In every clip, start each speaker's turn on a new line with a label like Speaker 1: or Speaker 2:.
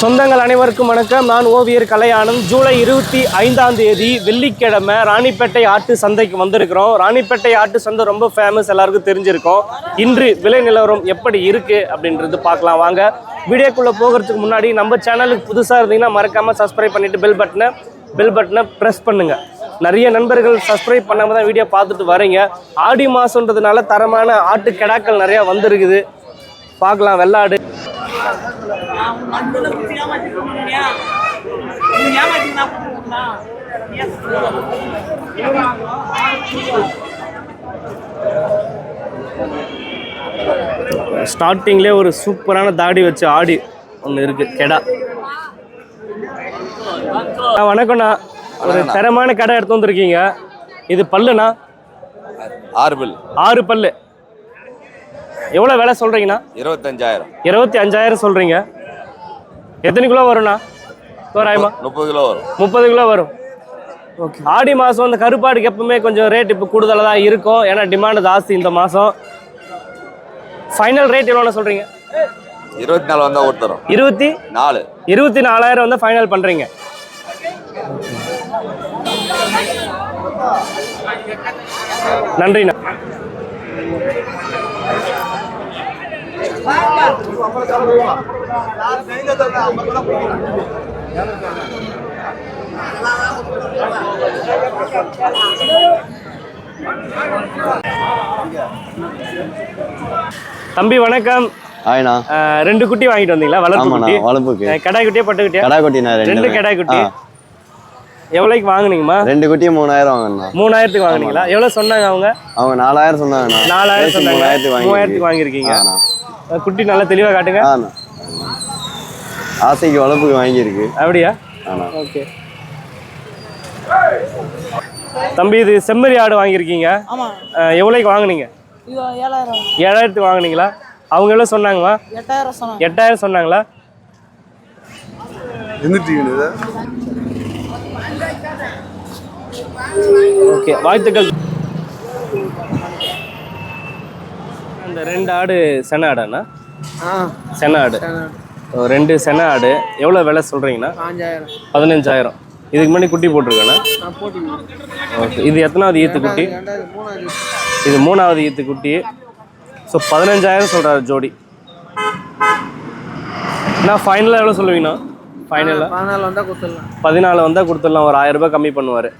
Speaker 1: சொந்தங்கள் அனைவருக்கும் வணக்கம். நான் ஓவியர் கலையானந்த். ஜூலை இருபத்தி ஐந்தாம் தேதி வெள்ளிக்கிழமை ராணிப்பேட்டை ஆட்டு சந்தைக்கு வந்திருக்கிறோம். ராணிப்பேட்டை ஆட்டு சந்தை ரொம்ப ஃபேமஸ் எல்லாருக்கும் தெரிஞ்சிருக்கோம். இன்று விலை நிலவரம் எப்படி இருக்கு அப்படின்றது பார்க்கலாம். வாங்க வீடியோக்குள்ள போகிறதுக்கு முன்னாடி நம்ம சேனலுக்கு புதுசாக இருந்தீங்கன்னா மறக்காம சப்ஸ்கிரைப் பண்ணிட்டு பெல் பட்டனை பெல் பட்டனை ப்ரெஸ் பண்ணுங்க. நிறைய நண்பர்கள் சப்ஸ்கிரைப் பண்ணாமல் தான் வீடியோ பார்த்துட்டு வரீங்க. ஆடி மாதன்றதுனால தரமான ஆட்டு கிடாக்கள் நிறையா வந்திருக்குது. பார்க்கலாம் வெள்ளாடு. ஸ்டார்டிங்லேயே ஒரு சூப்பரான தாடி வச்ச ஆடி ஒன்று இருக்கு கெடா. வணக்கம்ண்ணா. ஒரு தரமான கடை எடுத்து வந்திருக்கீங்க. இது பல்லுண்ணா?
Speaker 2: ஆறு பில்.
Speaker 1: ஆறு பல்லு. எவ்வளோ விலை சொல்கிறீங்கண்ணா
Speaker 2: இருபத்தஞ்சாயிரம்.
Speaker 1: இருபத்தி அஞ்சாயிரம் சொல்கிறீங்க எத்தனை கிலோ வரும்ண்ணா? தோராயமா?
Speaker 2: முப்பது கிலோ வரும்.
Speaker 1: முப்பது கிலோ வரும். ஓகே ஆடி மாதம் இந்த கருப்பாடுக்கு எப்பவுமே கொஞ்சம் ரேட் இப்போ கூடுதலாக தான் இருக்கும். ஏன்னா டிமாண்டு ஜாஸ்தி இந்த மாதம் ஃபைனல் ரேட் எவ்வளோண்ணா சொல்கிறீங்க
Speaker 2: இருபத்தி நாலு வந்தால் கொடுத்துறோம்.
Speaker 1: இருபத்தி
Speaker 2: நாலு.
Speaker 1: இருபத்தி நாலாயிரம் வந்து ஃபைனல் பண்ணுறீங்க நன்றிண்ணா. தம்பி வணக்கம். அஹ், ரெண்டு குட்டி வாங்கிட்டு வந்தீங்களா? வளர்ப்பு குட்டி.
Speaker 3: வளர்ப்புக்கு
Speaker 1: அஹ், கடாய் குட்டியா பட்டு குட்டியா?
Speaker 3: கடா குட்டிண்ணா
Speaker 1: ரெண்டு
Speaker 3: ரெண்டு
Speaker 1: கடாய் குட்டி. எவ்வளோக்கு வாங்குனீங்கம்மா?
Speaker 3: ரெண்டு குட்டியும் மூணாயிரம் வாங்கண்ணா
Speaker 1: மூணாயிரத்துக்கு வாங்குனீங்களா? எவ்வளோ சொன்னாங்க அவங்க?
Speaker 3: அவங்க நாலாயிரம் சொன்னாங்கண்ணா.
Speaker 1: நாலாயிரம் சொன்னாங்க. மூவாயிரத்துக்கு வாங்கியிருக்கீங்க. குட்டி நல்லா தெளிவாக காட்டுங்க.
Speaker 3: ஆண்ணா ஆசைக்கு வளர்ப்புக்கு வாங்கியிருக்கு.
Speaker 1: அப்படியா? ஓகே. தம்பி இது செம்மறி ஆடு வாங்கியிருக்கீங்க. எவ்வளோக்கு வாங்குனீங்க? ஏழாயிரத்துக்கு வாங்குனீங்களா? அவங்க எவ்வளோ சொன்னாங்கம்மா?
Speaker 4: எட்டாயிரம் சொன்னாங்க.
Speaker 1: எட்டாயிரம் சொன்னாங்களா? ஓகே வாழ்த்துக்கள். அந்த ரெண்டு ஆடு சென ஆடாண்ணா? சென ஆடு. ரெண்டு சென ஆடு. எவ்வளோ விலை சொல்கிறீங்கண்ணா பதினஞ்சாயிரம். இதுக்கு முன்னாடி குட்டி போட்டிருக்கேண்ணா? ஓகே இது எத்தனாவது ஈத்து குட்டி? இது மூணாவது ஈத்து குட்டி. ஸோ பதினஞ்சாயிரம் சொல்கிறாரு ஜோடி. நான் ஃபைனலாக எவ்வளோ சொல்லுவீங்கண்ணா? ஃபைனலாக
Speaker 4: பதினாலு வந்தா கொடுத்துடலாம்.
Speaker 1: பதினாலு வந்தால் கொடுத்துடலாம். ஒரு ஆயிரம் ரூபாய் கம்மி பண்ணுவார்.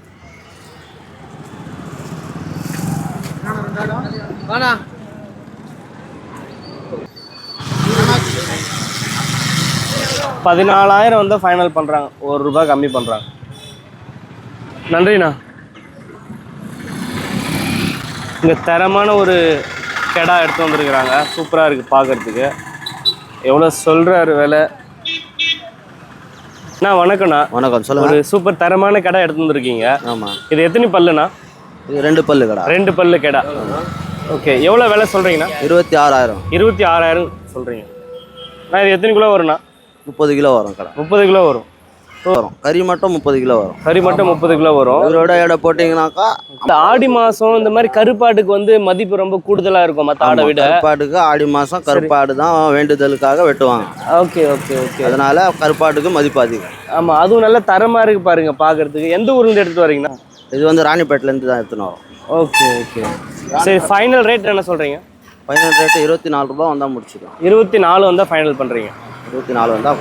Speaker 4: வாடா.
Speaker 1: பதினாலாயிரம் வந்து ஃபைனல் பண்ணுறாங்க ஒரு ரூபாய் கம்மி பண்ணுறாங்க நன்றிண்ணா. இங்கே தரமான ஒரு கெடா எடுத்து வந்திருக்கிறாங்க. சூப்பராக இருக்குது பார்க்கறதுக்கு எவ்வளோ சொல்கிறாரு விலை? அண்ணா வணக்கண்ணா
Speaker 3: வணக்கம்
Speaker 1: ஒரு
Speaker 3: சொல்லுங்க
Speaker 1: சூப்பர் தரமான கடை எடுத்து வந்திருக்கீங்க.
Speaker 3: ஆமாம்
Speaker 1: இது எத்தனை பல்லுண்ணா?
Speaker 3: இது ரெண்டு பல்லு கடா.
Speaker 1: ரெண்டு பல்லு கெடா. ஓகே எவ்வளோ விலை சொல்கிறீங்கண்ணா
Speaker 3: இருபத்தி ஆறாயிரம்.
Speaker 1: இருபத்தி ஆறாயிரம் சொல்கிறீங்க நான் இது எத்தனை கிலோ வரும்ண்ணா?
Speaker 3: முப்பது கிலோ வரும் கடை.
Speaker 1: முப்பது கிலோ வரும்.
Speaker 3: வரும். கறி மட்டும் முப்பது கிலோ வரும்.
Speaker 1: கறி மட்டும் முப்பது கிலோ வரும்.
Speaker 3: இதோட எடை போட்டிங்கனாக்கா
Speaker 1: இந்த ஆடி மாதம் இந்த மாதிரி கருப்பாட்டுக்கு வந்து மதிப்பு ரொம்ப கூடுதலாக இருக்கும் மற்ற ஆடை விட.
Speaker 3: கருப்பாட்டுக்கு ஆடி மாதம் கருப்பாடு தான் வேண்டுதலுக்காக வெட்டுவாங்க.
Speaker 1: ஓகே ஓகே ஓகே
Speaker 3: அதனால கருப்பாட்டுக்கு மதிப்பு அதிகம்.
Speaker 1: ஆமாம் அதுவும் நல்ல தரமாக இருக்கு பாருங்க பார்க்கறதுக்கு எந்த ஊர்லேருந்து எடுத்துட்டு வரீங்கண்ணா?
Speaker 3: இது வந்து ராணிப்பேட்டிலேருந்து தான் எடுத்துன்னு வரும்
Speaker 1: ஓகே ஓகே. சரி ஃபைனல் ரேட் என்ன சொல்கிறீங்க
Speaker 3: ஃபைனல் ரேட்டு இருபத்தி நாலு ரூபா வந்தால் முடிச்சிக்கலாம்
Speaker 1: இருபத்தி நாலு வந்தால் ஃபைனல் பண்ணுறீங்க
Speaker 3: இருபத்தி நாலு வந்தால்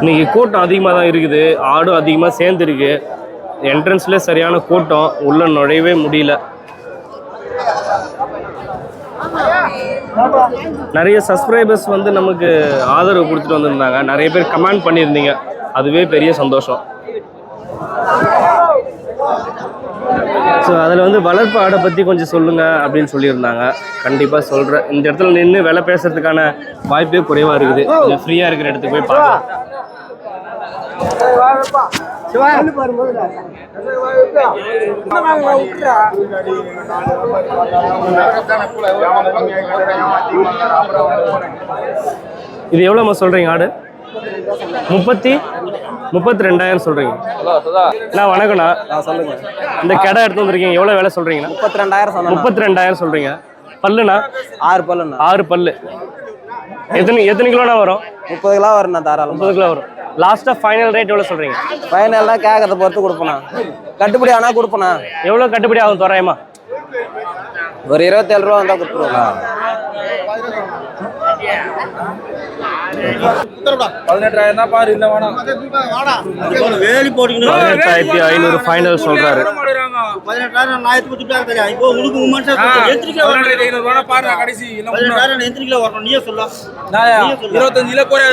Speaker 1: இன்னைக்கு கூட்டம் அதிகமாக தான் இருக்குது. ஆடும் அதிகமாக சேர்ந்துருக்கு. என்ட்ரன்ஸ்லேயே சரியான கூட்டம். உள்ள நுழையவே முடியல. நிறைய சப்ஸ்கிரைபர்ஸ் வந்து நமக்கு ஆதரவு கொடுத்துட்டு வந்திருந்தாங்க. நிறைய பேர் கமெண்ட் பண்ணியிருந்தீங்க. அதுவே பெரிய சந்தோஷம். ஸோ அதில் வந்து வளர்ப்பு ஆடை பற்றி கொஞ்சம் சொல்லுங்கள் அப்படின்னு சொல்லியிருந்தாங்க. கண்டிப்பாக சொல்கிறேன் இந்த இடத்துல நின்று வேலை பேசுறதுக்கான வாய்ப்பே குறைவாக இருக்குது. கொஞ்சம் ஃப்ரீயாக இருக்கிற இடத்துக்கு போய் பார்க்கலாம். இது எவ்வளோம்மா சொல்கிறீங்க ஆடு? முப்பத்தி முப்பத்தி ரெண்டாயிரம் சொல்றீங்க. அண்ணா வணக்கண்ணா
Speaker 5: சொல்லுங்க.
Speaker 1: இந்த கடை எடுத்து வந்திருக்கீங்க எவ்வளோ வேலை சொல்றீங்கண்ணா?
Speaker 5: முப்பத்தி ரெண்டாயிரம்
Speaker 1: முப்பத்தி ரெண்டாயிரம் சொல்றீங்க. பல்லுண்ணா?
Speaker 5: ஆறு பல்லுண்ணா.
Speaker 1: ஆறு பல்லு. எத்தனை எத்தனை கிலோண்ணா வரும்?
Speaker 5: முப்பது கிலோ வரும்ண்ணா தாராளம்.
Speaker 1: முப்பது கிலோ வரும். லாஸ்ட்டாக ஃபைனல் ரேட் எவ்வளோ சொல்றீங்க?
Speaker 5: ஃபைனல்லாம் கேட்கறத பொறுத்து கொடுப்பேண்ணா கட்டுப்படி ஆனால் கொடுப்பேண்ணா
Speaker 1: எவ்வளோ கட்டுப்படி ஆகும் தோராயமா?
Speaker 5: ஒரு இருபத்தேழு ரூபா வந்தால் கொடுத்துருவோண்ணா
Speaker 4: பதினெட்டாயிரம் தான் பாரு இல்ல வேணாம்
Speaker 1: பதினெட்டாயிரத்தி ஐநூறு ஃபைனல் சொல்றாரு.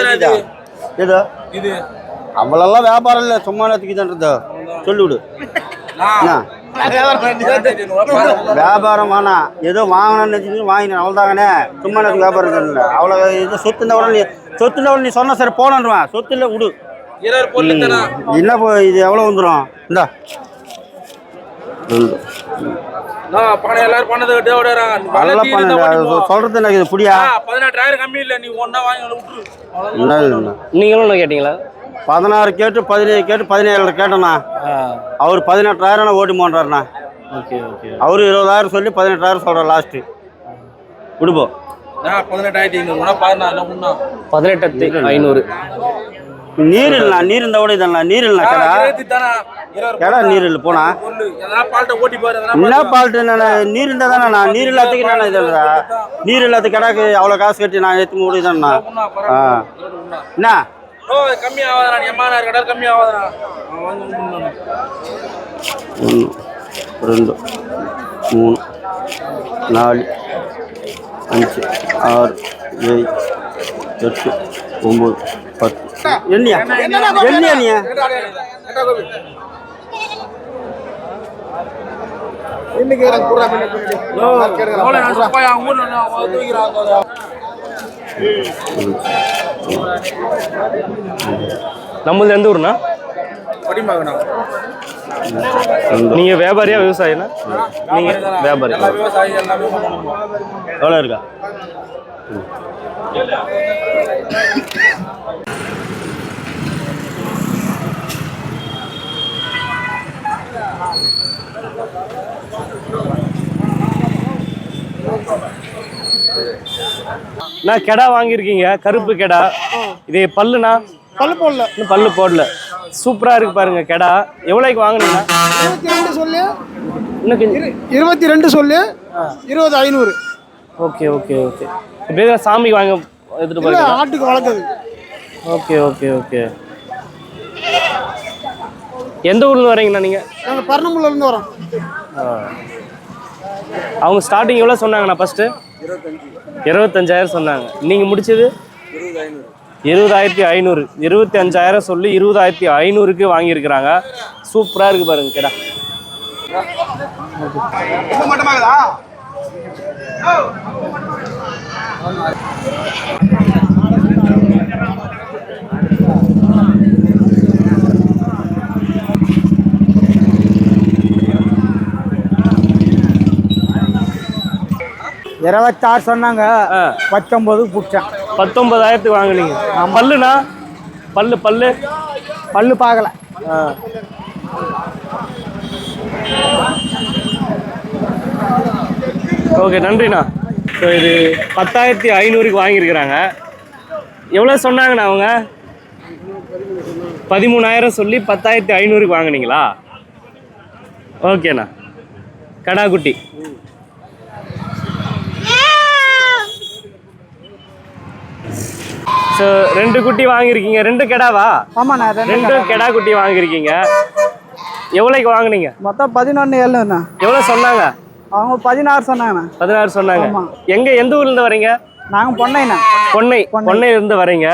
Speaker 4: பதினெட்டாயிரம் குறையாது
Speaker 6: இது. அவ்வளோலாம் வியாபாரம் இல்லை சும்மா நேற்றுக்குதான்றது சொல்லிவிடு. வியாபாரம் வேணாம் ஏதோ வாங்கணும்னு நினச்சிட்டு வாங்கினேன். அவ்வளோதாங்கண்ணே சும்மா நேரத்துக்கு வியாபாரம் இல்லை அவ்வளோ இது சொத்து இருந்தவரை நீ சொத்து இருந்தவரை நீ சொன்ன சரி போனன்றுவேன். சொத்து இல்லை விடு. என்ன இது எவ்வளோ வந்துடும் இந்தா.
Speaker 4: பணம் எல்லாரும் பண்ணதை
Speaker 6: நல்லா பண்ண சொல்கிறது எனக்கு இது புரியா?
Speaker 4: பதினெட்டாயிரம் கம்மி இல்ல நீ ஒன்னா வாங்கி விட்டுரு?
Speaker 1: நீங்களும் கேட்டீங்களா?
Speaker 6: பதினாறு கேட்டு பதினேழு கேட்டு பதினேழு கேட்டேண்ணா. அவர் பதினெட்டாயிரம் ஓட்டி போன்றாருண்ணா.
Speaker 1: Okay okay.
Speaker 6: அவர் இருபதாயிரம் சொல்லி பதினெட்டாயிரம் சொல்கிறார் லாஸ்ட்டு விடுப்போம்
Speaker 4: பதினெட்டாயிரத்தி பதினாறு ஒன்னா
Speaker 1: பதினெட்டு ஐநூறு.
Speaker 6: நீர் இல்லைண்ணா நீர் இந்த விட இதண்ணா நீர் இல்லைண்ணா கடை கடை நீர் இல்லை போனா? என்ன பால்ட்டு நான் நீர் இருந்தால் தானே நான் நீர் இல்லாததுக்கு நான் இது இல்லைடா நீர் இல்லாத கடைக்கு அவ்வளோ காசு கட்டி நான் எடுத்து முடியுதாண்ணா? ஆ. என்ன?
Speaker 4: கடை.
Speaker 6: ஒன்று ரெண்டு மூணு நாலு. அஞ்சு ஆறு ஏழு எட்டு ஒம்பது பத்து. என்னையா என்னையா நீ?
Speaker 1: நம்மளது எந்த ஊர்னா
Speaker 4: படிமாங்கண்ணா
Speaker 1: நீங்க வியாபாரியா விவசாயினா? நீங்க வியாபாரி
Speaker 6: எவ்வளோ இருக்கா?
Speaker 1: நான் கெடா வாங்கியிருக்கீங்க. கருப்பு கெடா. இது பல்லுண்ணா?
Speaker 7: பல்லு போடல.
Speaker 1: இன்னும் பல்லு போடல. சூப்பரா இருக்கு பாருங்க கெடா. எவ்வளோக்கு வாங்குனீங்க?
Speaker 7: இருபத்தி ரெண்டு சொல்லு.
Speaker 1: இன்னும் கொஞ்சம்
Speaker 7: இருபத்தி ரெண்டு சொல்லு. இருபது ஐநூறு.
Speaker 1: Okay okay okay. இப்போ சாமிக்கு வாங்க எடுத்துட்டு போறீங்க
Speaker 7: ஆட்டுக்கு வளர்க்குது
Speaker 1: ஓகே ஓகே ஓகே. எந்த ஊர்ல வரீங்கண்ணா நீங்க?
Speaker 7: நாங்கள் பர்ணமுல்ல இருந்து வரோம்.
Speaker 1: அவங்க ஸ்டார்டிங் எவ்வளோ சொன்னாங்கண்ணா ஃபர்ஸ்ட்டு இருபத்தஞ்சாயிரம் சொன்னாங்க. நீங்கள் முடிச்சது? இருபதாயிரத்தி ஐநூறு. இருபத்தி அஞ்சாயிரம் சொல்லி இருபதாயிரத்தி ஐநூறுக்கு வாங்கியிருக்கிறாங்க. சூப்பராக இருக்கு பாருங்க கேடா.
Speaker 7: இருபத்தாறு சொன்னாங்க.
Speaker 1: ஆ.
Speaker 7: பத்தொம்பது பிடிச்சேன்.
Speaker 1: பத்தொன்பதாயிரத்துக்கு வாங்குனீங்க. பல்லுண்ணா? பல்லு பல்லு?
Speaker 7: பல்லு பார்க்கல.
Speaker 1: ஆ. ஓகே நன்றிண்ணா. ஸோ இது பத்தாயிரத்தி ஐநூறுக்கு வாங்கியிருக்கிறாங்க. எவ்வளோ சொன்னாங்கண்ணா அவங்க? பதிமூணாயிரம் சொல்லி பத்தாயிரத்தி ஐநூறுக்கு வாங்குனீங்களா? ஓகேண்ணா. கடாக்குட்டி. ஸோ ரெண்டு குட்டி வாங்கியிருக்கீங்க. ரெண்டு கெடாவா?
Speaker 7: ஆமாண்ணா
Speaker 1: ரெண்டு கெடா. குட்டி வாங்கியிருக்கீங்க. எவ்வளோக்கு வாங்குனீங்க?
Speaker 7: மொத்தம் பதினொன்று ஏழுண்ணா.
Speaker 1: எவ்வளோ சொன்னாங்க?
Speaker 7: அவங்க பதினாறு சொன்னாங்கண்ணா.
Speaker 1: பதினாறு சொன்னாங்க. எங்க எந்த ஊர்ல இருந்து வரீங்க?
Speaker 7: நாங்கள் பொண்ணைண்ணா
Speaker 1: பொன்னை பொன்னையில இருந்து வரீங்க.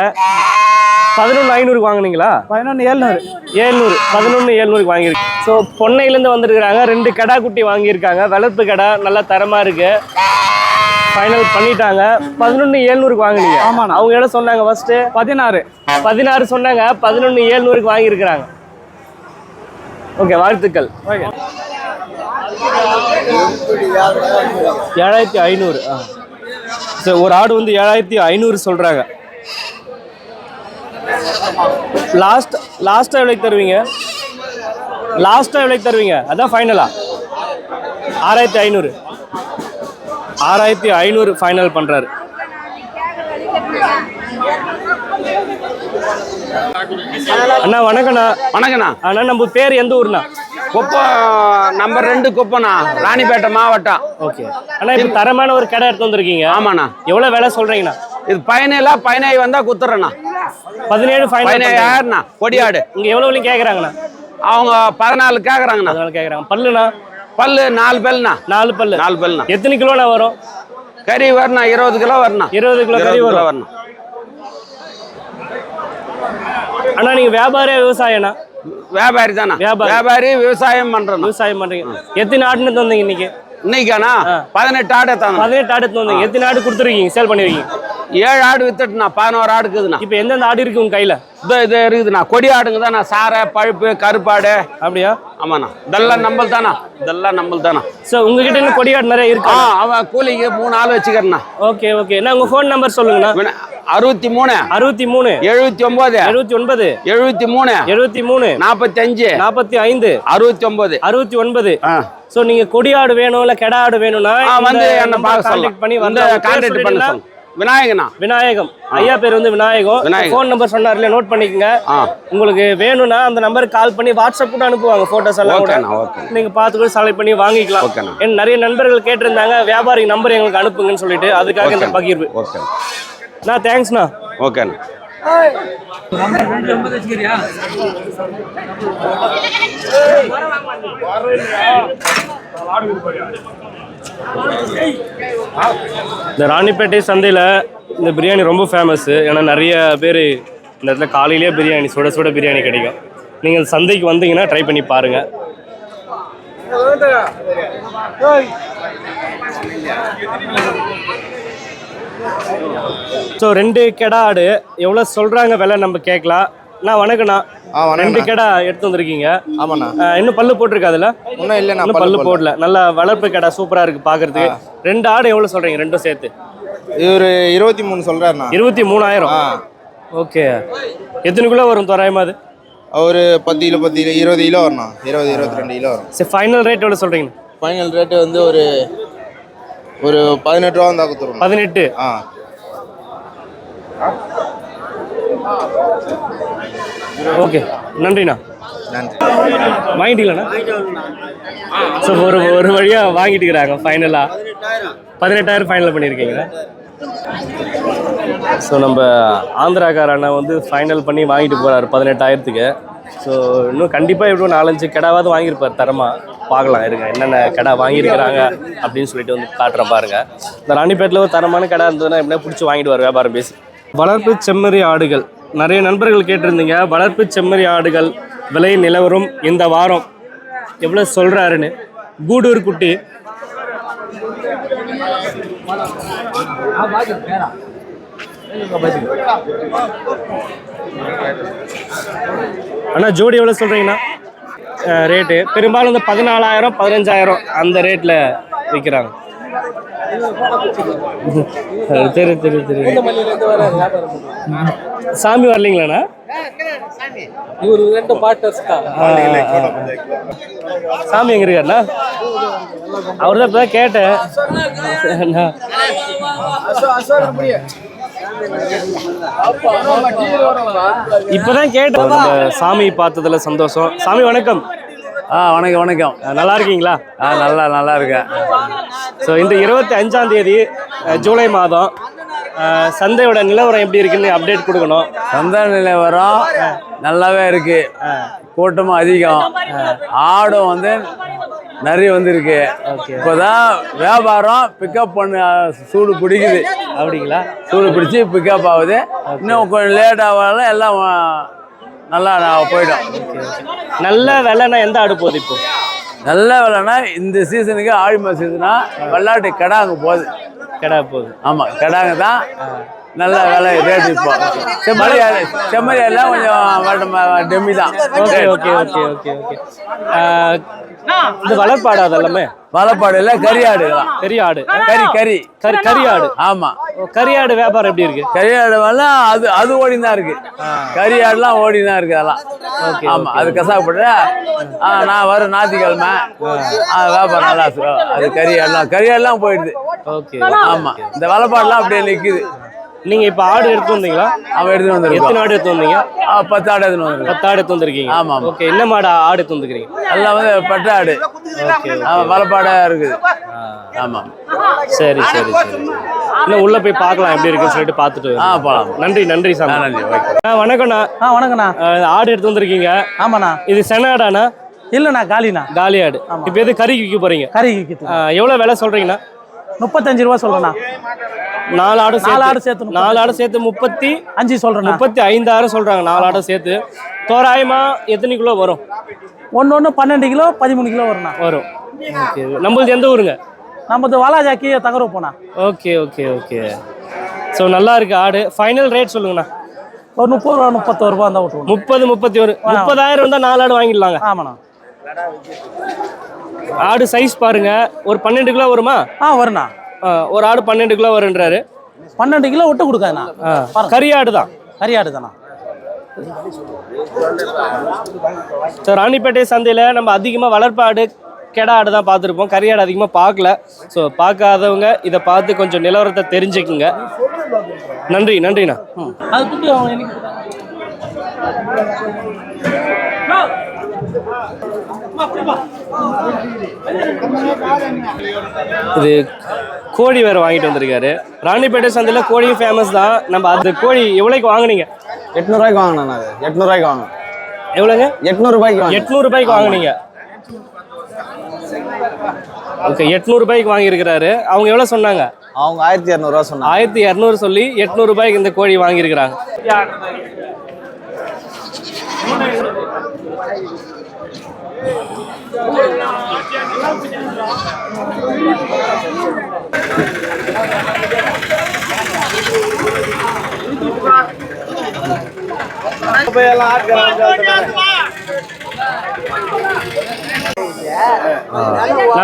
Speaker 1: பதினொன்று ஐநூறுக்கு வாங்குனீங்களா?
Speaker 7: பதினொன்று ஏழுநூறு.
Speaker 1: ஏழ்நூறு பதினொன்று ஏழ்நூறுக்கு வாங்கியிருக்கு. ஸோ பொன்னையிலேருந்து வந்திருக்கிறாங்க. ரெண்டு கடா குட்டி வாங்கியிருக்காங்க. வளர்ப்பு கடை நல்லா தரமா இருக்கு. ஃபைனல் பண்ணிட்டாங்க. பதினொன்று ஏழ்நூறுக்கு வாங்குனீங்க.
Speaker 7: ஆமாண்ணா.
Speaker 1: அவங்க என்ன சொன்னாங்க ஃபர்ஸ்ட்
Speaker 7: பதினாறு.
Speaker 1: பதினாறு சொன்னாங்க பதினொன்று ஏழ்நூறுக்கு வாங்கியிருக்கிறாங்க. ஓகே வாழ்த்துக்கள். ஏழாயிரத்தி ஐநூறு. ஆ. சரி ஒரு ஆடு வந்து ஏழாயிரத்தி ஐநூறு சொல்கிறாங்க லாஸ்ட் லாஸ்ட்டாக எவ்வளோக்கு தருவீங்க? லாஸ்ட்டாக எவ்வளோக்கு தருவீங்க? அதான் ஃபைனலா ஆறாயிரத்தி ஐநூறு. ஆறாயிரத்தி ஐநூறு ஃபைனல் பண்ணுறாரு அண்ணா வணக்கண்ணா.
Speaker 8: வணக்கண்ணா.
Speaker 1: அண்ணா நம்ம பேர் எந்த ஊர்ண்ணா?
Speaker 8: குப்பம் நம்பர் ரெண்டு குப்பண்ணா. ராணிப்பேட்டை மாவட்டம்.
Speaker 1: ஓகே. அண்ணா இப்போ தரமான ஒரு கடை எடுத்து வந்திருக்கீங்க.
Speaker 8: ஆமாண்ணா.
Speaker 1: எவ்வளோ விலை சொல்கிறீங்கண்ணா
Speaker 8: இது பயனில பயனாய் வந்தா குத்துறேண்ணா.
Speaker 1: பதினேழு ஃபைனல்
Speaker 8: பதினேழாயிரம்ண்ணா கொடியாடு.
Speaker 1: இங்கே எவ்வளோ கேட்குறாங்கண்ணா
Speaker 8: அவங்க பதினாலு கேக்குறாங்கண்ணா.
Speaker 1: அதனால கேட்குறாங்க பல்லுண்ணா?
Speaker 8: பல்லு நாலு பல்லுண்ணா.
Speaker 1: நாலு பல்லு.
Speaker 8: நாலு பல்லுண்ணா.
Speaker 1: எத்தனை கிலோண்ணா வரும்?
Speaker 8: கறி வரணும் இருபது கிலோ வரணும்.
Speaker 1: இருபது கிலோ கறி வரும்.
Speaker 8: வரணும்.
Speaker 1: அண்ணா நீங்க வியாபாரியா விவசாயம்னா
Speaker 8: வியாபாரி தானே
Speaker 1: வியாபாரி.
Speaker 8: விவசாயம் பண்றோம்
Speaker 1: விவசாயம் பண்றீங்க. எத்தனை ஆடுன்னு வந்தீங்க இன்னைக்கு?
Speaker 8: இன்னைக்காண்ணா? பதினெட்டு ஆடு தாங்க
Speaker 1: பதினெட்டு ஆடு வந்தீங்க எத்தனை ஆடு கொடுத்துருக்கீங்க? சேல் பண்ணிருக்கீங்க?
Speaker 8: ஏழு ஆடு வித்துட்டுண்ணா பதினோரு ஆடு இருக்குதுண்ணா
Speaker 1: இப்போ எந்தெந்த ஆடு இருக்கு உங்க கையில?
Speaker 8: இது இது இருக்குதுண்ணா கொடி ஆடுங்க தானே சாரை பழுப்பு கருப்பாடு.
Speaker 1: அப்படியா?
Speaker 8: ஆமாண்ணா. இதெல்லாம் நம்பல் தானா இதெல்லாம் நம்பல் தானா
Speaker 1: சோ உங்ககிட்ட இன்னும் கொடி ஆடு நிறைய
Speaker 8: ஆ
Speaker 1: இருக்கா
Speaker 8: அவன் கூலிக்கு மூணு ஆள் வச்சுக்கிறேண்ணா.
Speaker 1: ஓகே ஓகே நான் உங்க ஃபோன் நம்பர் சொல்லுங்கண்ணா.
Speaker 8: அறுபத்தி மூணு
Speaker 1: அறுபத்தி மூணு
Speaker 8: எழுபத்தி ஒன்பது
Speaker 1: எழுபத்தி ஒன்பது
Speaker 8: எழுபத்தி மூணு
Speaker 1: எழுபத்தி மூணு
Speaker 8: நாற்பத்தி அஞ்சு
Speaker 1: நாற்பத்தி ஐந்து
Speaker 8: அறுபத்தி ஒன்பது
Speaker 1: அறுபத்தி ஒன்பது
Speaker 8: ஆ.
Speaker 1: சோ நீங்க கொடி ஆடு வேணும் இல்ல கெடா ஆடு வேணும்னா
Speaker 8: ஆ, வந்து என்ன
Speaker 1: பண்ணி
Speaker 8: வந்து கான்டாக்ட் பண்ண
Speaker 1: சொல்லிட்டீங்கன்னா
Speaker 8: விநாயகண்ணா
Speaker 1: விநாயகம். ஐயா பேர் வந்து விநாயகம். ஃபோன் நம்பர் சொன்னார்ல நோட் பண்ணிக்கங்க.
Speaker 8: ஆ.
Speaker 1: உங்களுக்கு வேணும்னா அந்த நம்பருக்கு கால் பண்ணி வாட்ஸ்அப் கூட அனுப்புவாங்க போட்டோஸ் எல்லாம் கூட.
Speaker 8: ஓகேண்ணா ஓகே
Speaker 1: நீங்க பார்த்து கூட செலக்ட் பண்ணி வாங்கிக்கலாம்.
Speaker 8: ஓகேண்ணா.
Speaker 1: ஏன்னா நிறைய நண்பர்கள் கேட்டிருந்தாங்க வியாபாரி நம்பர் எங்களுக்கு அனுப்புங்கன்னு சொல்லிட்டு. அதுக்காக இந்த. பகிர்வு.
Speaker 8: ஓகே
Speaker 1: நான் தேங்க்ஸ்ண்ணா
Speaker 8: ஓகேண்ணா.
Speaker 1: இந்த ராணிப்பேட்டை சந்தையில் இந்த பிரியாணி ரொம்ப ஃபேமஸ்ஸு ஏன்னா நிறைய பேர் இந்த இடத்துல காலையிலேயே பிரியாணி சுட சுட பிரியாணி கிடைக்கும். நீங்கள் சந்தைக்கு வந்தீங்கன்னா ட்ரை பண்ணி பாருங்கள் ஸோ ரெண்டு கெடா ஆடு எவ்வளோ சொல்கிறாங்க விலை நம்ம கேட்கலாம். நான் வணக்கண்ணா ரெண்டு கெடா எடுத்து வந்திருக்கீங்க.
Speaker 5: ஆமாண்ணா.
Speaker 1: இன்னும் பல்லு போட்டிருக்கா அதில்?
Speaker 5: ஒன்றும் இல்லைண்ணா
Speaker 1: இன்னும் பல்லு போடல. நல்லா வளர்ப்பு கடை சூப்பரா இருக்கு பாக்குறதுக்கு. ரெண்டு ஆடு எவ்வளவு சொல்றீங்க? ரெண்டும் சேர்த்து.
Speaker 5: இவர் இருபத்தி மூணு சொல்கிறாருண்ணா
Speaker 1: இருபத்தி மூணாயிரம்? ஓகே. எத்தனை கிலோ வரும் தோராயமா அது?
Speaker 5: ஒரு பத்து கிலோ பத்து கிலோ இருபது கிலோ வரணும் இருபது இருபத்தி ரெண்டு கிலோ வரும்.
Speaker 1: சரி ஃபைனல் ரேட் எவ்வளவு சொல்றீங்க?
Speaker 5: ஃபைனல் ரேட்டு வந்து ஒரு ஒரு பதினெட்டு ரூபா வந்தால் கொடுத்துருவோம்
Speaker 1: பதினெட்டு?
Speaker 5: ஆ.
Speaker 1: ஓகே. நன்றிண்ணா.
Speaker 5: நன்றி.
Speaker 1: வாங்கிட்டீங்களாண்ணா? ஸோ ஒரு ஒரு வழியா வாங்கிட்டு இருக்கிறாங்க ஃபைனலா பதினெட்டாயிரம் ஃபைனல் பண்ணியிருக்கீங்களா ஸோ நம்ம ஆந்திராக்கார அண்ணா வந்து ஃபைனல் பண்ணி வாங்கிட்டு போறாரு பதினெட்டாயிரத்துக்கு. ஸோ இன்னும் கண்டிப்பாக எப்படியும் நாலஞ்சு கெடாவாவது வாங்கியிருப்பார் தரமா? பார்க்கலாம் இருங்க என்னென்ன கடை வாங்கியிருக்கிறாங்க அப்படின்னு சொல்லிட்டு வந்து காட்டுறேன் பாருங்க. இந்த ராணிப்பேட்டில் ஒரு தரமான கடை இருந்ததுன்னா எப்படின்னா பிடிச்சி வாங்கிட்டு வர வியாபாரம் பேசி. வளர்ப்பு செம்மறி ஆடுகள். நிறைய நண்பர்கள் கேட்டிருந்தீங்க. வளர்ப்பு செம்மறி ஆடுகள் விலை நிலவரம் இந்த வாரம். எவ்வளோ சொல்கிறாருன்னு கூடூர் குட்டி. அண்ணா ஜோடி எவ்வளோ சொல்கிறீங்கண்ணா ரேட்டு பெரும்பாலும் இந்த பதினாலாயிரம் பதினஞ்சாயிரம் அந்த ரேட்டில் விற்கிறாங்க. தெரு தெரு தெரு சாமி வரலீங்களாண்ணா?
Speaker 4: இவர் ரெண்டு பார்ட்னர்ஸ் தான்.
Speaker 1: சாமி எங்க இருக்காருண்ணா? அவர் தான் இப்பதான் கேட்டேன். இப்பதான் கேட்டேன். சாமி பார்த்ததுல சந்தோஷம். சாமி வணக்கம்.
Speaker 9: ஆ வணக்கம் வணக்கம்.
Speaker 1: நல்லா இருக்கீங்களா?
Speaker 9: ஆ நல்லா நல்லா இருக்கேன்.
Speaker 1: ஸோ இந்த இருபத்தி அஞ்சாம் தேதி ஜூலை மாதம் சந்தையோட நிலவரம் எப்படி இருக்குன்னு அப்டேட் கொடுக்கணும்.
Speaker 9: சந்தை நிலவரம் நல்லாவே இருக்கு. கூட்டமும் அதிகம். ஆடும் வந்து நிறைய வந்திருக்கு. இப்போதான் வியாபாரம் பிக்கப் பண்ண சூடு பிடிக்குது.
Speaker 1: அப்படிங்களா?
Speaker 9: சூடு பிடிச்சி பிக்கப் ஆகுது. இன்னும் கொஞ்சம் லேட் ஆகலாம் எல்லாம் நல்லா நான் போயிடும்.
Speaker 1: நல்ல விலைன்னா எந்த ஆடு போகுது இப்போ?
Speaker 9: நல்ல விலைன்னா இந்த சீசனுக்கு ஆழிமா சீசனா வெள்ளாட்டு கிடாங்க போகுது.
Speaker 1: கடை போகுது.
Speaker 9: ஆமாம் கிடாங்க தான் நல்ல விலை ரேட் இப்போ. செம்மறி செம்மறி எல்லாம் கொஞ்சம் டெம்மி தான்.
Speaker 1: Okay okay okay okay okay இது வளர்ப்பாடு அது
Speaker 9: வலப்பாடு இல்லை கறி ஆடுலாம்
Speaker 1: பெரிய ஆடு
Speaker 9: கறி. கறி
Speaker 1: கறி. கறி ஆடு
Speaker 9: ஆமா.
Speaker 1: கறி ஆடு வியாபாரம் எப்படி இருக்கு?
Speaker 9: கறி ஆடு எல்லாம் அது அது ஓடி தான் இருக்கு. கறி ஆடுலாம் ஓடி தான் இருக்கு அதெல்லாம். ஆமா அது கசாப்பட்டு ஆ நான் வரும் ஞாயிற்றுக்கிழமை ஆ. வியாபாரம் நல்லா. அது கறி ஆடுலாம் கறி ஆடுலாம் போயிடுது.
Speaker 1: ஓகே.
Speaker 9: ஆமா இந்த வலப்பாடுலாம் அப்படியே நிக்குது.
Speaker 1: நீங்க இப்ப ஆடு எடுத்து வந்தீங்களா?
Speaker 9: அவன் எடுத்துட்டு
Speaker 1: எத்தனை
Speaker 9: வந்துருக்கான்
Speaker 1: ஆடு எடுத்து வந்தீங்க?
Speaker 9: பத்து ஆடு எடுத்துட்டு வந்துருக்கான்
Speaker 1: பத்து ஆடு எடுத்து வந்திருக்கீங்க.
Speaker 9: ஆமா.
Speaker 1: ஓகே என்ன மாடு ஆடு எடுத்து வந்திருக்கீங்க?
Speaker 9: எல்லாம் வந்து பெட்ட ஆடு. ஆமா வலப்பாடா இருக்குது. ஆமா.
Speaker 1: சரி சரி சரி இன்னும் உள்ள போய் பார்க்கலாம் எப்படி இருக்குன்னு சொல்லிட்டு பார்த்துட்டு
Speaker 9: ஆ
Speaker 1: நன்றி நன்றி
Speaker 9: ஆ,
Speaker 1: சார்
Speaker 9: நன்றி ஓகே.
Speaker 1: வணக்கம்ண்ணா.
Speaker 10: ஆ வணக்கண்ணா
Speaker 1: ஆடு எடுத்து வந்திருக்கீங்க.
Speaker 10: ஆமாண்ணா.
Speaker 1: இது சென ஆடாண்ணா
Speaker 10: இல்லைண்ணா காலிண்ணா
Speaker 1: காலி ஆடு. இப்போ எது கறிக்கு விற்க போறீங்க?
Speaker 10: கறி விற்கிது
Speaker 1: அஹ், எவ்வளவு விலை சொல்றீங்கண்ணா?
Speaker 10: முப்பத்தஞ்சு ரூபா சொல்கிறேண்ணா
Speaker 1: நாலு ஆடு
Speaker 10: நாலு ஆடு சேர்த்து
Speaker 1: நாலு ஆடு சேர்த்து முப்பத்தி
Speaker 10: அஞ்சு சொல்கிறேண்ணா
Speaker 1: முப்பத்தி ஐந்தாயிரம் சொல்றாங்க நாலு ஆடு சேர்த்து. தோராயமா எத்தனை கிலோ வரும்?
Speaker 10: ஒன்று ஒன்று பன்னெண்டு கிலோ பதிமூணு கிலோ வரும்ண்ணா
Speaker 1: வரும். ஓகே நம்மளது எந்த ஊருங்க?
Speaker 10: நம்மது வாலாஜா கீழே தகர போண்ணா.
Speaker 1: ஓகே ஓகே ஓகே ஸோ நல்லா இருக்கு ஆடு. ஃபைனல் ரேட் சொல்லுங்கண்ணா.
Speaker 10: ஒரு முப்பது ரூபா முப்பத்தோரு ரூபா இருந்தால் விட்டுருவோம்.
Speaker 1: முப்பது முப்பத்தி ஒரு முப்பதாயிரம் இருந்தால் நாலு ஆடு வாங்கிடலாங்க.
Speaker 10: ஆமாண்ணா.
Speaker 1: ஆடு சைஸ் பாருங்க. ஒரு பன்னெண்டு கிலோ வருமா?
Speaker 10: ஆ வருண்ணா.
Speaker 1: ஆ, ஒரு ஆடு பன்னெண்டு கிலோ வருன்றாரு.
Speaker 10: பன்னெண்டு கிலோ விட்டு கொடுக்காதுண்ணா.
Speaker 1: கறி ஆடு தான்
Speaker 10: கறி ஆடு தானா
Speaker 1: ஸோ ராணிப்பேட்டை சந்தையில் நம்ம அதிகமாக வளர்ப்பாடு கெடா ஆடு தான் பார்த்துருப்போம். கறி ஆடு அதிகமாக பார்க்கல. ஸோ பார்க்காதவங்க இதை பார்த்து கொஞ்சம் நிலவரத்தை தெரிஞ்சுக்குங்க. நன்றி நன்றிண்ணா.
Speaker 10: அது
Speaker 1: இது கோழி வேறு வாங்கிட்டு வந்திருக்காரு. ராணிப்பேட்டை சந்தையில் கோழியும் ஃபேமஸ் தான். நம்ம அந்த கோழி எவ்வளோக்கு வாங்குனீங்க?
Speaker 3: எட்நூறுவாய்க்கு வாங்கினேன் அது. எட்நூறுவாய்க்கு வாங்கினேன்.
Speaker 1: எவ்வளோங்க
Speaker 3: எட்நூறுபாய்க்கு வாங்கினேன்.
Speaker 1: எட்நூறு ரூபாய்க்கு வாங்குனீங்க. ஓகே எட்நூறு ரூபாய்க்கு வாங்கியிருக்கிறாரு. அவங்க எவ்வளோ சொன்னாங்க?
Speaker 3: அவங்க ஆயிரத்தி இரநூறுவா சொன்னாங்க.
Speaker 1: ஆயிரத்தி இரநூறு சொல்லி எட்நூறு ரூபாய்க்கு இந்த கோழி வாங்கியிருக்கிறாங்க. போய்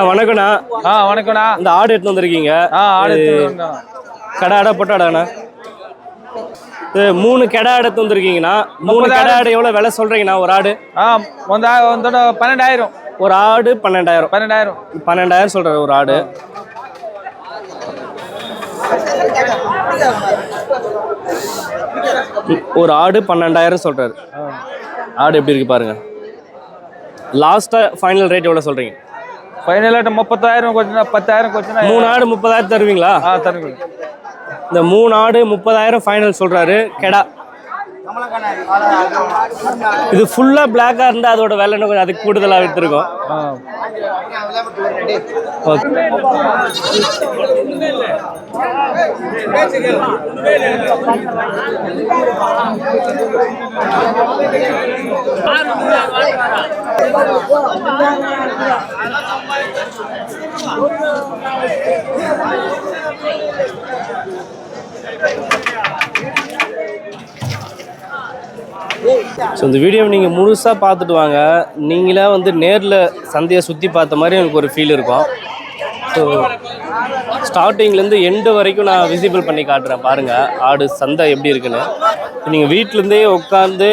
Speaker 1: வணக்கண்ணா
Speaker 8: ஆ. வணக்கண்ணா
Speaker 1: இந்த ஆடு எடுத்து வந்திருக்கீங்க.
Speaker 8: ஆ ஆடு
Speaker 1: கடை ஆடை போட்டாடாண்ணா மூணு கிடா எடுத்து வந்திருக்கீங்கண்ணா. மூணு கிடா ஆடு எவ்வளோ விலை சொல்கிறீங்கண்ணா ஒரு ஆடு?
Speaker 8: ஆ வந்து வந்தோட பன்னெண்டாயிரம்.
Speaker 1: ஒரு ஆடு பன்னெண்டாயிரம்.
Speaker 8: பன்னெண்டாயிரம்.
Speaker 1: பன்னெண்டாயிரம் சொல்கிறேன் ஒரு ஆடு. ஒரு ஆடு பன்னெண்டாயிரம் சொல்கிறாரு ஆடு எப்படி இருக்கு பாருங்க. லாஸ்ட்டாக ஃபைனல் ரேட் எவ்வளோ
Speaker 8: சொல்கிறீங்க ஃபைனலாக முப்பத்தாயிரம் கொச்சினா பத்தாயிரம் கொச்சினா
Speaker 1: மூணு ஆடு முப்பதாயிரம் தருவீங்களா?
Speaker 8: ஆ தருவீங்க.
Speaker 1: இந்த மூணு ஆடு முப்பதாயிரம் ஃபைனல் சொல்கிறாரு கெடா. இது ஃபுல்லா பிளாக்கா இருந்தா அதோட விலை இன்னும் கொஞ்சம் அதுக்கு கூடுதலா வித்துருக்கோம். ஓகே ஸோ இந்த வீடியோவை நீங்கள் முழுசாக பார்த்துட்டு வாங்க. நீங்களே வந்து நேரில் சந்தையை சுற்றி பார்த்த மாதிரி எனக்கு ஒரு ஃபீல் இருக்கும். ஸோ ஸ்டார்டிங்லேருந்து எண்டு வரைக்கும் நான் விசிபிள் பண்ணி காட்டுறேன் பாருங்கள் ஆடு சந்தை எப்படி இருக்குன்னு. நீங்கள் வீட்டிலேருந்தே உட்காந்து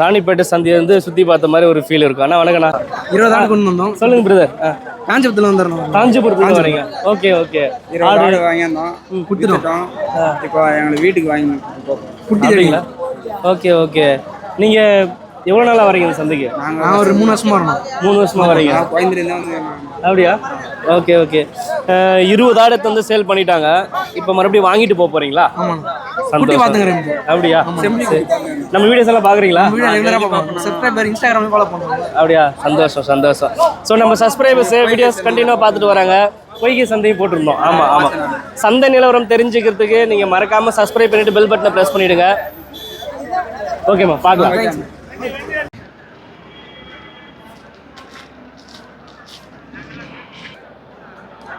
Speaker 1: ராணிப்பேட்டை சந்தையை வந்து சுற்றி பார்த்த மாதிரி ஒரு ஃபீல் இருக்கும். அண்ணா வணக்கண்ணா
Speaker 7: இருபது ஆடு கொண்டு வந்தோம்.
Speaker 1: சொல்லுங்கள் பிரதர்
Speaker 7: காஞ்சிபுரத்தில் வந்துடணும்
Speaker 1: காஞ்சிபுரத்துக்கு வரீங்க. Okay okay.
Speaker 6: இருபது ஆடு வாங்கியிருந்தோம்.
Speaker 7: குடுத்துட்டோம்.
Speaker 6: இப்போ எங்களுக்கு வீட்டுக்கு வாங்கி
Speaker 7: குட்டி
Speaker 1: அப்படிங்களா ஓகே ஓகே. நீங்கள் எவ்வளோ நாளாக வரீங்க இந்த சந்தைக்கு?
Speaker 7: நான் ஒரு மூணு வருஷமா வரணும்
Speaker 1: மூணு வருஷமா வரீங்க. அப்படியா? Okay okay. இருபது ஆடு எடுத்து வந்து சேல் பண்ணிட்டாங்க. இப்போ மறுபடியும் வாங்கிட்டு போக
Speaker 7: குட்டி
Speaker 1: சந்தோஷம் அப்படியா. நம்ம வீடியோஸ் எல்லாம்
Speaker 7: சப்ஸ்கிரைபர் ஃபாலோ பண்ணுவோம்.
Speaker 1: அப்படியா? சந்தோஷம் சந்தோஷம். ஸோ நம்ம சப்ஸ்கிரைபர்ஸ் வீடியோஸ் கண்டினியூ பார்த்துட்டு வராங்க. பொய்கை சந்தையும் போட்டிருந்தோம். ஆமாம் ஆமாம் சந்தை நிலவரம் தெரிஞ்சுக்கிறதுக்கு நீங்கள் மறக்காமல் சப்ஸ்கிரைப் பண்ணிட்டு பெல் பட்டனை ப்ரெஸ் பண்ணிடுங்க. ஓகேம்மா பார்க்கலாம்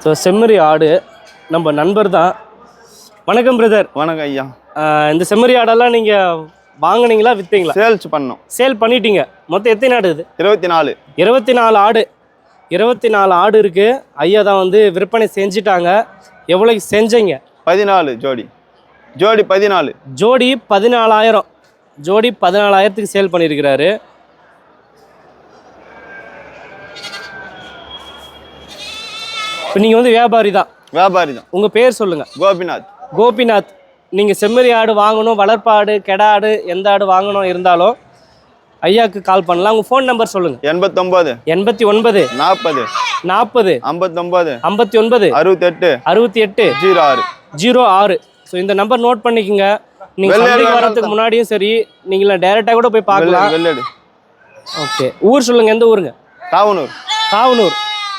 Speaker 1: ஸோ செம்மறி ஆடு நம்ம நண்பர் தான். வணக்கம் பிரதர்
Speaker 8: வணக்கம் ஐயா.
Speaker 1: இந்த செம்மறி ஆடெல்லாம் நீங்கள் வாங்குனீங்களா விற்றீங்களா
Speaker 8: சேல்ஸ் பண்ணோம்.
Speaker 1: சேல் பண்ணிட்டீங்க. மொத்தம் எத்தனை ஆடு இது?
Speaker 8: இருபத்தி நாலு
Speaker 1: இருபத்தி நாலு ஆடு. இருபத்தி நாலு ஆடு இருக்குது ஐயா தான் வந்து விற்பனை செஞ்சிட்டாங்க. எவ்வளோக்கு செஞ்சீங்க?
Speaker 8: பதினாலு ஜோடி. ஜோடி பதினாலு.
Speaker 1: ஜோடி பதினாலாயிரம். ஜோடி பதினாலாயிரத்துக்கு சேல் பண்ணியிருக்கிறாரு. இப்போ நீங்கள் வந்து வியாபாரி தான்.
Speaker 8: வியாபாரி தான்.
Speaker 1: உங்கள் பேர் சொல்லுங்கள்
Speaker 8: கோபிநாத்.
Speaker 1: கோபிநாத் நீங்கள் செம்மறி ஆடு வாங்கணும் வளர்ப்பாடு கெடா ஆடு எந்த ஆடு வாங்கணும் இருந்தாலும் ஐயாவுக்கு கால் பண்ணலாம். உங்கள் ஃபோன் நம்பர் சொல்லுங்கள்
Speaker 8: எண்பத்தொம்பது.
Speaker 1: எண்பத்தி ஒன்பது
Speaker 8: நாற்பது.
Speaker 1: நாற்பது.
Speaker 8: ஐம்பத்தொம்பது.
Speaker 1: ஐம்பத்தி ஒன்பது
Speaker 8: அறுபத்தெட்டு.
Speaker 1: அறுபத்தி எட்டு
Speaker 8: ஜீரோ ஆறு.
Speaker 1: ஜீரோ ஆறு. ஸோ இந்த நம்பர் நோட் பண்ணிக்கோங்க.
Speaker 8: வெள்ளையாடு
Speaker 1: சந்தைக்கு வரதுக்கு. முன்னாடியும் சரி நீங்கள் டேரெக்டாக கூட போய் பார்க்கலாம்.
Speaker 8: வெள்ளேடு
Speaker 1: ஓகே ஊர் சொல்லுங்க எந்த ஊருங்க?
Speaker 8: தாவனூர்
Speaker 1: காவனூர்.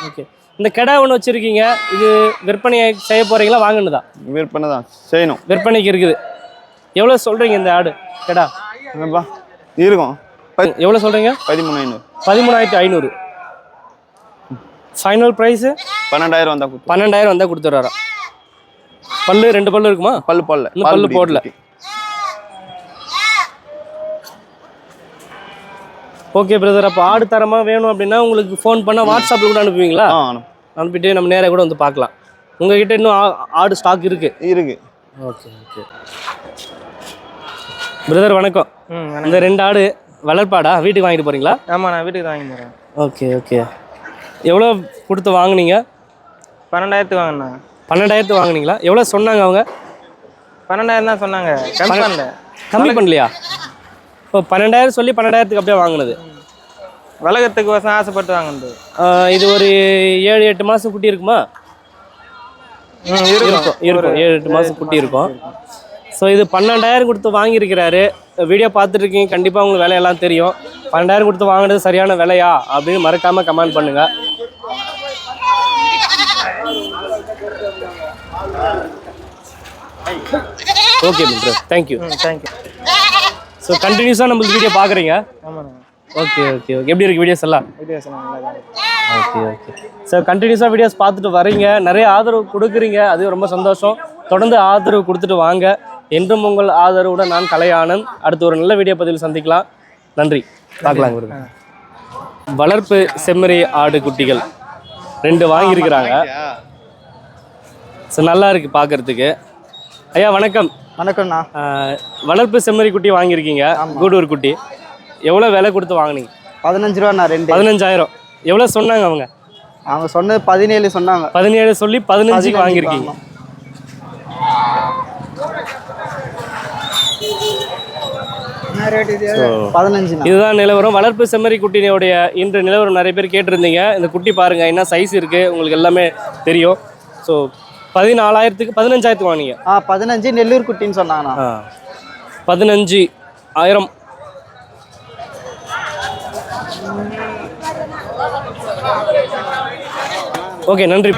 Speaker 1: ஓகே இந்த கெடா ஒன்று வச்சுருக்கீங்க இது விற்பனை செய்ய போகிறீங்களா வாங்கினதா
Speaker 8: விற்பனை தான் செய்யணும்.
Speaker 1: விற்பனைக்கு இருக்குது. எவ்வளோ சொல்கிறீங்க இந்த ஆடு கெடா?
Speaker 8: என்னப்பா? இருக்கும்.
Speaker 1: எவ்வளோ சொல்கிறீங்க
Speaker 8: பதிமூணு ஐநூறு.
Speaker 1: பதிமூணாயிரத்தி ஐநூறு. ஃபைனல் ப்ரைஸு
Speaker 8: பன்னெண்டாயிரம் வந்தா கொடுத்து
Speaker 1: பன்னெண்டாயிரம் வந்தால் கொடுத்துட்றாராம் பல்லு ரெண்டு பல்லு இருக்குமா?
Speaker 8: பல்லு போடல.
Speaker 1: பல்லு போடல. ஓகே பிரதர் அப்போ ஆடு தரமாக வேணும் அப்படின்னா உங்களுக்கு ஃபோன் பண்ணால் வாட்ஸ்அப்பில் கூட அனுப்புவீங்களா. அனுப்பிட்டு நம்ம நேராக கூட வந்து பார்க்கலாம். உங்ககிட்ட இன்னும் ஆ- ஆடு ஸ்டாக் இருக்கு.
Speaker 8: இருக்கு.
Speaker 1: ஓகே ஓகே பிரதர் வணக்கம். இந்த ரெண்டு ஆடு வளர்ப்பாடா? வீட்டுக்கு வாங்கிட்டு போறீங்களா?
Speaker 7: ஆமாம் நான் வீட்டுக்கு வாங்கி போகிறேன்
Speaker 1: ஓகே ஓகே எவ்வளோ கொடுத்து வாங்குனீங்க?
Speaker 7: பன்னெண்டாயிரத்துக்கு வாங்கினேன்.
Speaker 1: பன்னெண்டாயிரத்து வாங்குனீங்களா? எவ்வளோ சொன்னாங்க அவங்க?
Speaker 7: பன்னெண்டாயிரம் தான் சொன்னாங்க. கம்மி பண்ணல
Speaker 1: கம்மி பண்ணலையா? இப்போ பன்னெண்டாயிரம் சொல்லி பன்னெண்டாயிரத்துக்கு அப்படியே வாங்கினது.
Speaker 7: வளகத்துக்கு வசம் ஆசைப்பட்டு வாங்கினது
Speaker 1: இது ஒரு ஏழு எட்டு மாதம் குட்டி இருக்குமா? இருக்கும். இருக்கும் ஏழு எட்டு மாதம் குட்டி இருக்கும். ஸோ இது பன்னெண்டாயிரம் கொடுத்து வாங்கியிருக்கிறாரு. வீடியோ பார்த்துட்டு இருக்கீங்க கண்டிப்பாக உங்களுக்கு விலையெல்லாம் தெரியும். பன்னெண்டாயிரம் கொடுத்து வாங்கினது சரியான விலையா அப்படின்னு மறக்காமல் கமெண்ட் பண்ணுங்கள் okay bro thank you
Speaker 7: thank you
Speaker 1: so கண்டினியூஸாக நம்மளுக்கு வீடியோ பார்க்குறீங்க? ஓகே ஓகே ஓகே எப்படி இருக்கு வீடியோஸ் எல்லாம். ஓகே ஓகே சார் கண்டினியூஸாக வீடியோஸ் பார்த்துட்டு வரீங்க. நிறைய ஆதரவு கொடுக்குறீங்க. அது ரொம்ப சந்தோஷம். தொடர்ந்து ஆதரவு கொடுத்துட்டு வாங்க. என்றும் உங்கள் ஆதரவுடன் நான் கலையானன் அடுத்து ஒரு நல்ல வீடியோ பதிவில் சந்திக்கலாம். நன்றி. பார்க்கலாம் வளர்ப்பு செம்மறி ஆடு குட்டிகள். ரெண்டு வாங்கியிருக்கிறாங்க. ஸோ நல்லா இருக்கு பார்க்கறதுக்கு. ஐயா வணக்கம்.
Speaker 7: வணக்கம்ண்ணா
Speaker 1: வளர்ப்பு செம்மறி குட்டி வாங்கியிருக்கீங்க கூடூர் குட்டி. எவ்வளோ விலை கொடுத்து வாங்குனீங்க?
Speaker 7: பதினஞ்சு ரூபாண்ணா ரெண்டு.
Speaker 1: பதினஞ்சாயிரம். எவ்வளோ சொன்னாங்க அவங்க?
Speaker 7: அவங்க சொன்னது பதினேழு சொன்னாங்க.
Speaker 1: பதினேழு சொல்லி பதினஞ்சுக்கு வாங்கியிருக்கீங்க. இதுதான் நிலவரம். வளர்ப்பு செம்மறி குட்டியினுடைய இன்று நிலவரம் நிறைய பேர் கேட்டிருந்தீங்க. இந்த குட்டி பாருங்க என்ன சைஸ் இருக்கு உங்களுக்கு எல்லாமே தெரியும். ஸோ பதினாலாயிரத்துக்கு பதினஞ்சாயிரத்துக்கு வாங்கினீங்க.
Speaker 7: ஆ பதினஞ்சு நெல்லூர் குட்டின்னு சொன்னாங்கண்ணா.
Speaker 1: பதினஞ்சு ஆயிரம். ஓகே நன்றி.